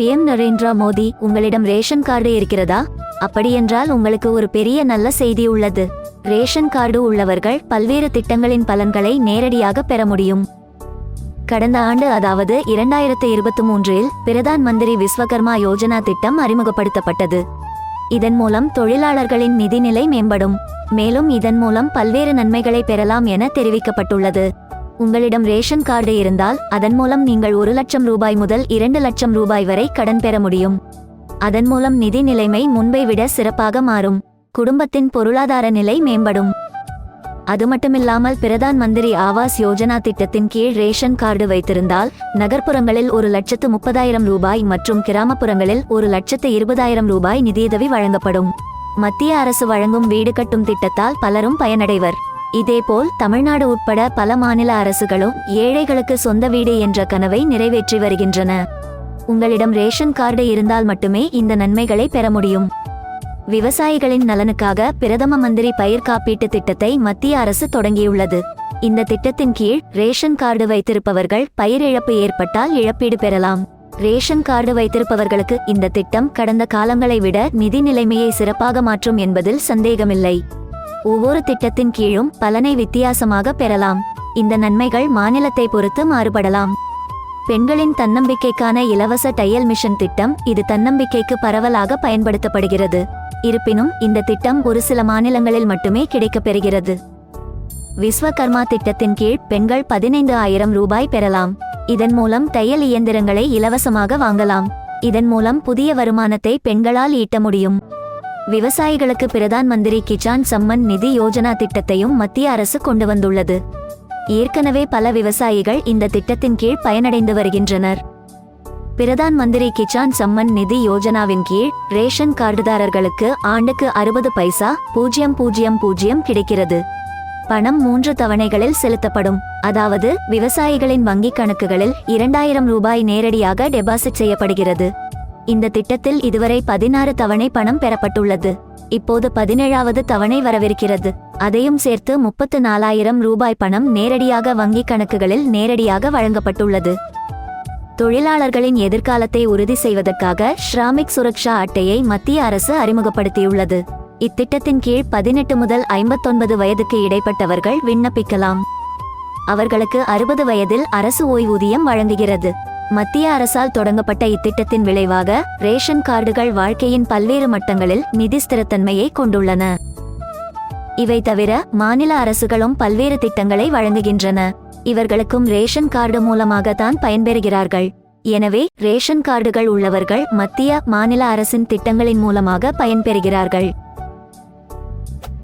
PM Narendra Modi உங்களிடம் ration card இருக்கிறதா? அப்படியென்றால் உங்களுக்கு ஒரு பெரிய நல்ல செய்தி உள்ளது. ரேஷன் கார்டு உள்ளவர்கள் பல்வேறு திட்டங்களின் பலன்களை நேரடியாக பெற முடியும். கடந்த ஆண்டு அதாவது இரண்டாயிரத்து இருபத்தி மூன்றில் பிரதான் மந்திரி விஸ்வகர்மா யோஜனா திட்டம் அறிமுகப்படுத்தப்பட்டது. இதன் மூலம் தொழிலாளர்களின் நிதிநிலை மேம்படும். மேலும் இதன் மூலம் பல்வேறு நன்மைகளை பெறலாம் என தெரிவிக்கப்பட்டுள்ளது. உங்களிடம் ரேஷன் கார்டு இருந்தால் அதன் மூலம் நீங்கள் ஒரு லட்சம் ரூபாய் முதல் இரண்டு லட்சம் ரூபாய் வரை கடன் பெற முடியும். அதன் மூலம் நிதி நிலைமை முன்பை விட சிறப்பாக மாறும். குடும்பத்தின் பொருளாதார நிலை மேம்படும். அது மட்டுமில்லாமல் பிரதான் மந்திரி ஆவாஸ் யோஜனா திட்டத்தின் கீழ் ரேஷன் கார்டு வைத்திருந்தால் நகர்ப்புறங்களில் ஒரு லட்சத்து முப்பதாயிரம் ரூபாய் மற்றும் கிராமப்புறங்களில் ஒரு லட்சத்து இருபதாயிரம் ரூபாய் நிதியுதவி வழங்கப்படும். மத்திய அரசு வழங்கும் வீடு கட்டும் திட்டத்தால் பலரும் பயனடைவர். இதேபோல் தமிழ்நாடு உட்பட பல மாநில அரசுகளும் ஏழைகளுக்கு சொந்த வீடு என்ற கனவை நிறைவேற்றி வருகின்றன. உங்களிடம் ரேஷன் கார்டு இருந்தால் மட்டுமே இந்த நன்மைகளை பெற முடியும். விவசாயிகளின் நலனுக்காக பிரதம மந்திரி பயிர் காப்பீட்டு திட்டத்தை மத்திய அரசு தொடங்கியுள்ளது. இந்த திட்டத்தின் கீழ் ரேஷன் கார்டு வைத்திருப்பவர்கள் பயிர் இழப்பு ஏற்பட்டால் இழப்பீடு பெறலாம். ரேஷன் கார்டு வைத்திருப்பவர்களுக்கு இந்த திட்டம் கடந்த காலங்களை விட நிதி நிலைமையை சிறப்பாக மாற்றும் என்பதில் சந்தேகமில்லை. ஒவ்வொரு திட்டத்தின் கீழும் பலனை வித்தியாசமாக பெறலாம். இந்த நன்மைகள் மாநிலத்தை பொறுத்து மாறுபடலாம். பெண்களின் தன்னம்பிக்கைக்கான இலவச தையல் மிஷன் திட்டம் இது தன்னம்பிக்கைக்கு பரவலாக பயன்படுத்தப்படுகிறது. இருப்பினும் இந்த திட்டம் ஒரு சில மாநிலங்களில் மட்டுமே கிடைக்கப்பெறுகிறது. விஸ்வகர்மா திட்டத்தின் கீழ் பெண்கள் பதினைந்து ஆயிரம் ரூபாய் பெறலாம். இதன் மூலம் தையல் இயந்திரங்களை இலவசமாக வாங்கலாம். இதன் மூலம் புதிய வருமானத்தை பெண்களால் ஈட்ட முடியும். விவசாயிகளுக்கு பிரதான் மந்திரி கிசான் சம்மன் நிதி யோஜனா திட்டத்தையும் மத்திய அரசு கொண்டு வந்துள்ளது. ஏற்கனவே பல விவசாயிகள் இந்த திட்டத்தின் கீழ் பயனடைந்து வருகின்றனர். பிரதான் மந்திரி கிசான் சம்மன் நிதி யோஜனாவின் கீழ் ரேஷன் கார்டுதாரர்களுக்கு ஆண்டுக்கு அறுபது பைசா பூஜ்ஜியம் பூஜ்ஜியம் பூஜ்ஜியம் கிடைக்கிறது. பணம் மூன்று தவணைகளில் செலுத்தப்படும். அதாவது விவசாயிகளின் வங்கிக் கணக்குகளில் இரண்டாயிரம் ரூபாய் நேரடியாக டெபாசிட் செய்யப்படுகிறது. இந்த திட்டத்தில் இதுவரை பதினாறு தவணை பணம் பெறப்பட்டுள்ளது. இப்போது பதினேழாவது தவணை வரவிருக்கிறது. அதையும் சேர்த்து முப்பத்து நாலாயிரம் ரூபாய் பணம் நேரடியாக வங்கிக் கணக்குகளில் நேரடியாக வழங்கப்பட்டுள்ளது. தொழிலாளர்களின் எதிர்காலத்தை உறுதி செய்வதற்காக ஸ்ராமிக் சுரக்ஷா அட்டையை மத்திய அரசு அறிமுகப்படுத்தியுள்ளது. இத்திட்டத்தின் கீழ் பதினெட்டு முதல் ஐம்பத்தொன்பது வயதுக்கு இடைப்பட்டவர்கள் விண்ணப்பிக்கலாம். அவர்களுக்கு அறுபது வயதில் அரசு ஓய்வூதியம் வழங்குகிறது. மத்திய அரசால் தொடங்கப்பட்ட இத்திட்டத்தின் விளைவாக ரேஷன் கார்டுகள் வாழ்க்கையின் பல்வேறு மட்டங்களில் நிதி ஸ்திரத்தன்மையை கொண்டுள்ளன. இவை தவிர மாநில அரசுகளும் பல்வேறு திட்டங்களை வழங்குகின்றன. இவர்களுக்கும் ரேஷன் கார்டு மூலமாக தான் பயன்பெறுகிறார்கள். எனவே ரேஷன் கார்டுகள் உள்ளவர்கள் மத்திய மாநில அரசின் திட்டங்களின் மூலமாக பயன்பெறுகிறார்கள்.